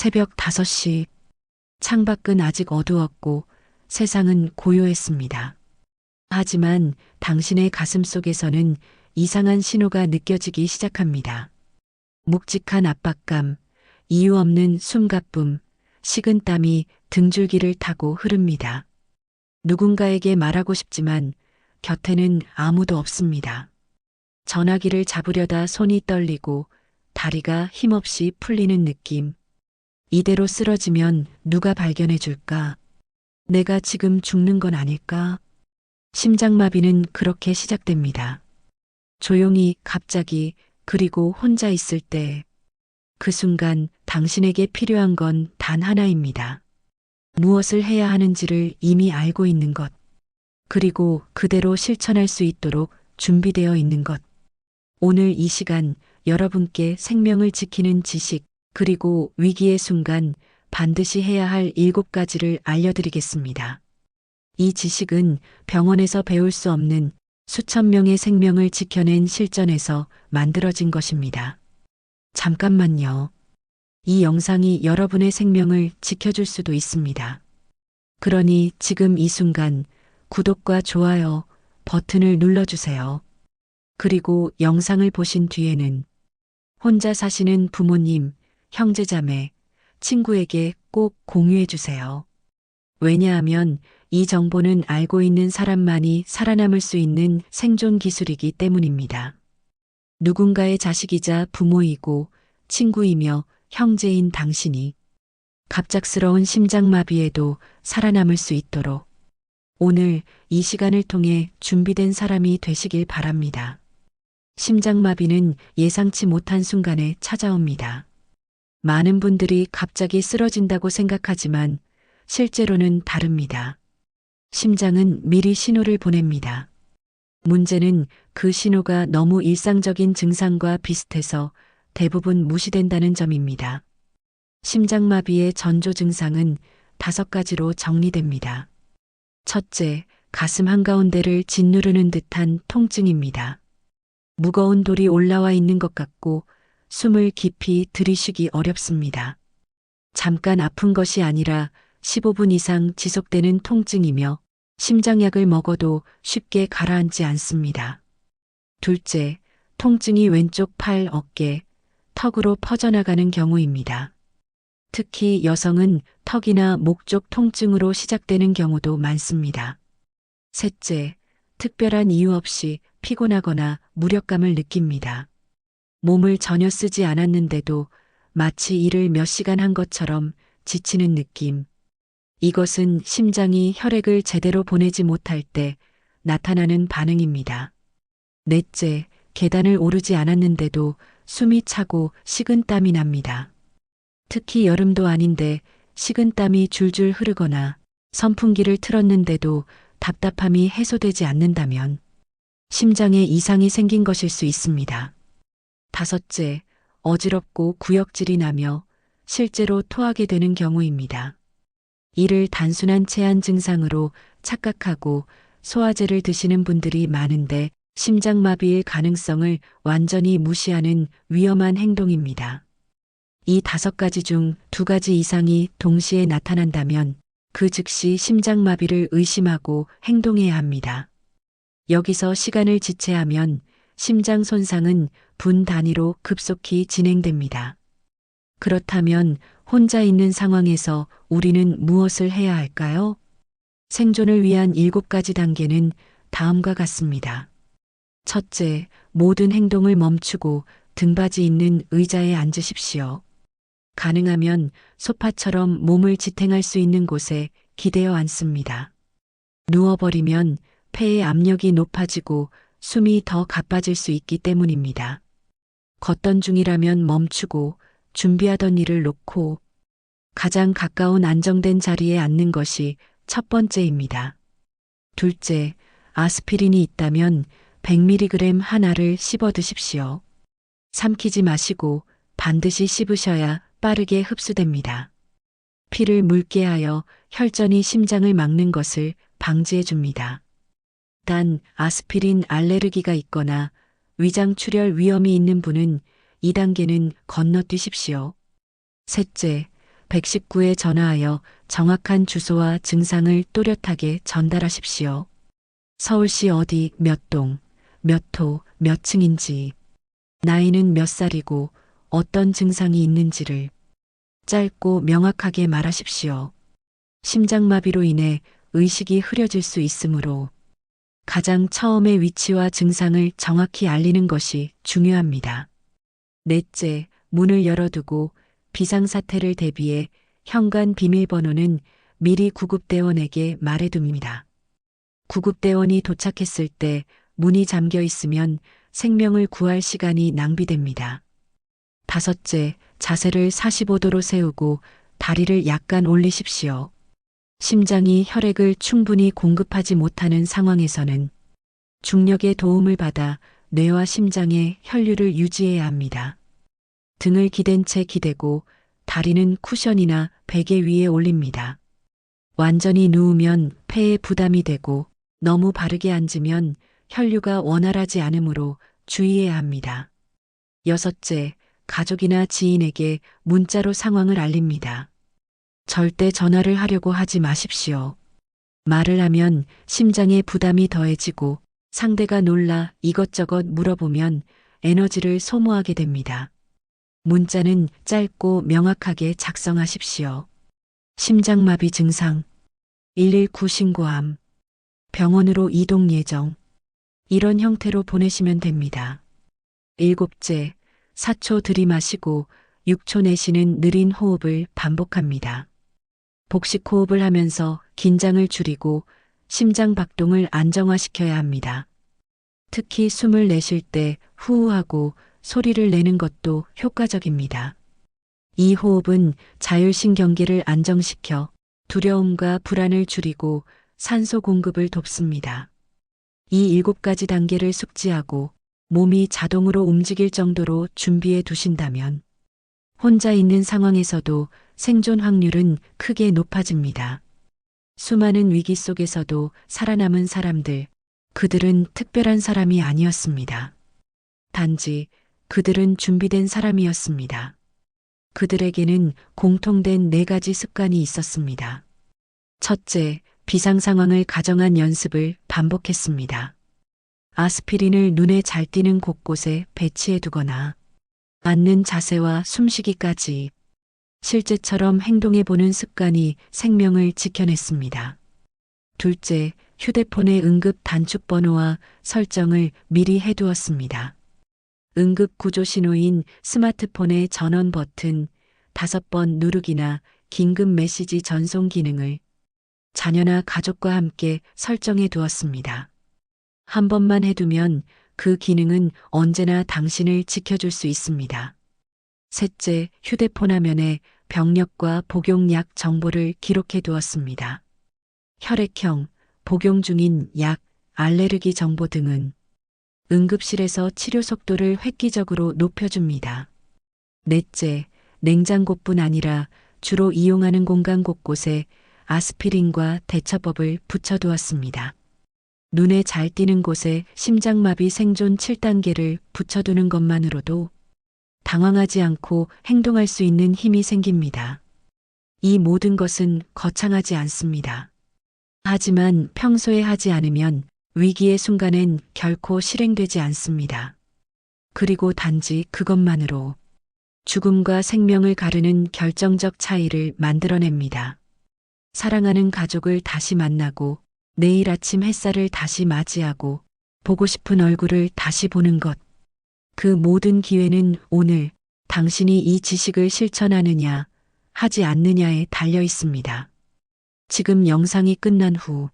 새벽 5시. 창밖은 아직 어두웠고 세상은 고요했습니다. 하지만 당신의 가슴 속에서는 이상한 신호가 느껴지기 시작합니다. 묵직한 압박감, 이유 없는 숨가쁨, 식은 땀이 등줄기를 타고 흐릅니다. 누군가에게 말하고 싶지만 곁에는 아무도 없습니다. 전화기를 잡으려다 손이 떨리고 다리가 힘없이 풀리는 느낌. 이대로 쓰러지면 누가 발견해 줄까? 내가 지금 죽는 건 아닐까? 심장마비는 그렇게 시작됩니다. 조용히 갑자기 그리고 혼자 있을 때 그 순간 당신에게 필요한 건 단 하나입니다. 무엇을 해야 하는지를 이미 알고 있는 것. 그리고 그대로 실천할 수 있도록 준비되어 있는 것. 오늘 이 시간 여러분께 생명을 지키는 지식, 그리고 위기의 순간 반드시 해야 할 일곱 가지를 알려드리겠습니다. 이 지식은 병원에서 배울 수 없는 수천 명의 생명을 지켜낸 실전에서 만들어진 것입니다. 잠깐만요. 이 영상이 여러분의 생명을 지켜줄 수도 있습니다. 그러니 지금 이 순간 구독과 좋아요 버튼을 눌러주세요. 그리고 영상을 보신 뒤에는 혼자 사시는 부모님, 형제자매, 친구에게 꼭 공유해 주세요. 왜냐하면 이 정보는 알고 있는 사람만이 살아남을 수 있는 생존 기술이기 때문입니다. 누군가의 자식이자 부모이고 친구이며 형제인 당신이 갑작스러운 심장마비에도 살아남을 수 있도록 오늘 이 시간을 통해 준비된 사람이 되시길 바랍니다. 심장마비는 예상치 못한 순간에 찾아옵니다. 많은 분들이 갑자기 쓰러진다고 생각하지만 실제로는 다릅니다. 심장은 미리 신호를 보냅니다. 문제는 그 신호가 너무 일상적인 증상과 비슷해서 대부분 무시된다는 점입니다. 심장마비의 전조 증상은 다섯 가지로 정리됩니다. 첫째, 가슴 한가운데를 짓누르는 듯한 통증입니다. 무거운 돌이 올라와 있는 것 같고 숨을 깊이 들이쉬기 어렵습니다. 잠깐 아픈 것이 아니라 15분 이상 지속되는 통증이며 심장약을 먹어도 쉽게 가라앉지 않습니다. 둘째, 통증이 왼쪽 팔, 어깨, 턱으로 퍼져나가는 경우입니다. 특히 여성은 턱이나 목 쪽 통증으로 시작되는 경우도 많습니다. 셋째, 특별한 이유 없이 피곤하거나 무력감을 느낍니다. 몸을 전혀 쓰지 않았는데도 마치 일을 몇 시간 한 것처럼 지치는 느낌. 이것은 심장이 혈액을 제대로 보내지 못할 때 나타나는 반응입니다. 넷째, 계단을 오르지 않았는데도 숨이 차고 식은땀이 납니다. 특히 여름도 아닌데 식은땀이 줄줄 흐르거나 선풍기를 틀었는데도 답답함이 해소되지 않는다면 심장에 이상이 생긴 것일 수 있습니다. 다섯째, 어지럽고 구역질이 나며 실제로 토하게 되는 경우입니다. 이를 단순한 체한 증상으로 착각하고 소화제를 드시는 분들이 많은데 심장마비의 가능성을 완전히 무시하는 위험한 행동입니다. 이 다섯 가지 중 두 가지 이상이 동시에 나타난다면 그 즉시 심장마비를 의심하고 행동해야 합니다. 여기서 시간을 지체하면 심장 손상은 분 단위로 급속히 진행됩니다. 그렇다면 혼자 있는 상황에서 우리는 무엇을 해야 할까요? 생존을 위한 일곱 가지 단계는 다음과 같습니다. 첫째, 모든 행동을 멈추고 등받이 있는 의자에 앉으십시오. 가능하면 소파처럼 몸을 지탱할 수 있는 곳에 기대어 앉습니다. 누워버리면 폐의 압력이 높아지고 숨이 더 가빠질 수 있기 때문입니다. 걷던 중이라면 멈추고 준비하던 일을 놓고 가장 가까운 안정된 자리에 앉는 것이 첫 번째입니다. 둘째, 아스피린이 있다면 100mg 하나를 씹어 드십시오. 삼키지 마시고 반드시 씹으셔야 빠르게 흡수됩니다. 피를 묽게 하여 혈전이 심장을 막는 것을 방지해 줍니다. 단 아스피린 알레르기가 있거나 위장 출혈 위험이 있는 분은 이 단계는 건너뛰십시오. 셋째, 119에 전화하여 정확한 주소와 증상을 또렷하게 전달하십시오. 서울시 어디 몇 동, 몇 호, 몇 층인지, 나이는 몇 살이고 어떤 증상이 있는지를 짧고 명확하게 말하십시오. 심장마비로 인해 의식이 흐려질 수 있으므로 가장 처음의 위치와 증상을 정확히 알리는 것이 중요합니다. 넷째, 문을 열어두고 비상사태를 대비해 현관 비밀번호는 미리 구급대원에게 말해둡니다. 구급대원이 도착했을 때 문이 잠겨 있으면 생명을 구할 시간이 낭비됩니다. 다섯째, 자세를 45도로 세우고 다리를 약간 올리십시오. 심장이 혈액을 충분히 공급하지 못하는 상황에서는 중력의 도움을 받아 뇌와 심장의 혈류를 유지해야 합니다. 등을 기댄 채 기대고 다리는 쿠션이나 베개 위에 올립니다. 완전히 누우면 폐에 부담이 되고 너무 바르게 앉으면 혈류가 원활하지 않으므로 주의해야 합니다. 여섯째, 가족이나 지인에게 문자로 상황을 알립니다. 절대 전화를 하려고 하지 마십시오. 말을 하면 심장에 부담이 더해지고 상대가 놀라 이것저것 물어보면 에너지를 소모하게 됩니다. 문자는 짧고 명확하게 작성하십시오. 심장마비 증상, 119 신고함, 병원으로 이동 예정. 이런 형태로 보내시면 됩니다. 일곱째, 4초 들이마시고 6초 내쉬는 느린 호흡을 반복합니다. 복식 호흡을 하면서 긴장을 줄이고 심장 박동을 안정화시켜야 합니다. 특히 숨을 내쉴 때 후우하고 소리를 내는 것도 효과적입니다. 이 호흡은 자율신경계를 안정시켜 두려움과 불안을 줄이고 산소 공급을 돕습니다. 이 일곱 가지 단계를 숙지하고 몸이 자동으로 움직일 정도로 준비해 두신다면 혼자 있는 상황에서도 생존 확률은 크게 높아집니다. 수많은 위기 속에서도 살아남은 사람들, 그들은 특별한 사람이 아니었습니다. 단지 그들은 준비된 사람이었습니다. 그들에게는 공통된 네 가지 습관이 있었습니다. 첫째, 비상 상황을 가정한 연습을 반복했습니다. 아스피린을 눈에 잘 띄는 곳곳에 배치해 두거나 앉는 자세와 숨쉬기까지 실제처럼 행동해 보는 습관이 생명을 지켜냈습니다. 둘째, 휴대폰의 응급 단축 번호와 설정을 미리 해두었습니다. 응급 구조 신호인 스마트폰의 전원 버튼 다섯 번 누르기나 긴급 메시지 전송 기능을 자녀나 가족과 함께 설정해 두었습니다. 한 번만 해두면 그 기능은 언제나 당신을 지켜줄 수 있습니다. 셋째, 휴대폰 화면에 병력과 복용약 정보를 기록해 두었습니다. 혈액형, 복용 중인 약, 알레르기 정보 등은 응급실에서 치료 속도를 획기적으로 높여줍니다. 넷째, 냉장고뿐 아니라 주로 이용하는 공간 곳곳에 아스피린과 대처법을 붙여두었습니다. 눈에 잘 띄는 곳에 심장마비 생존 7단계를 붙여두는 것만으로도 당황하지 않고 행동할 수 있는 힘이 생깁니다. 이 모든 것은 거창하지 않습니다. 하지만 평소에 하지 않으면 위기의 순간엔 결코 실행되지 않습니다. 그리고 단지 그것만으로 죽음과 생명을 가르는 결정적 차이를 만들어냅니다. 사랑하는 가족을 다시 만나고 내일 아침 햇살을 다시 맞이하고 보고 싶은 얼굴을 다시 보는 것. 그 모든 기회는 오늘 당신이 이 지식을 실천하느냐, 하지 않느냐에 달려 있습니다. 지금 영상이 끝난 후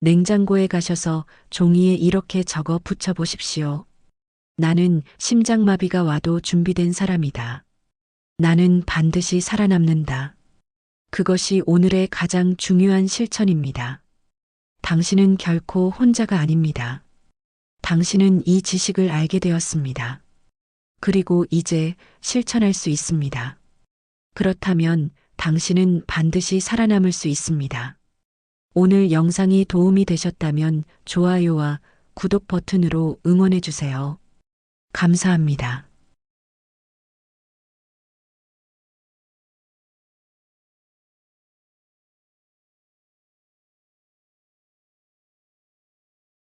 냉장고에 가셔서 종이에 이렇게 적어 붙여 보십시오. 나는 심장마비가 와도 준비된 사람이다. 나는 반드시 살아남는다. 그것이 오늘의 가장 중요한 실천입니다. 당신은 결코 혼자가 아닙니다. 당신은 이 지식을 알게 되었습니다. 그리고 이제 실천할 수 있습니다. 그렇다면 당신은 반드시 살아남을 수 있습니다. 오늘 영상이 도움이 되셨다면 좋아요와 구독 버튼으로 응원해 주세요. 감사합니다.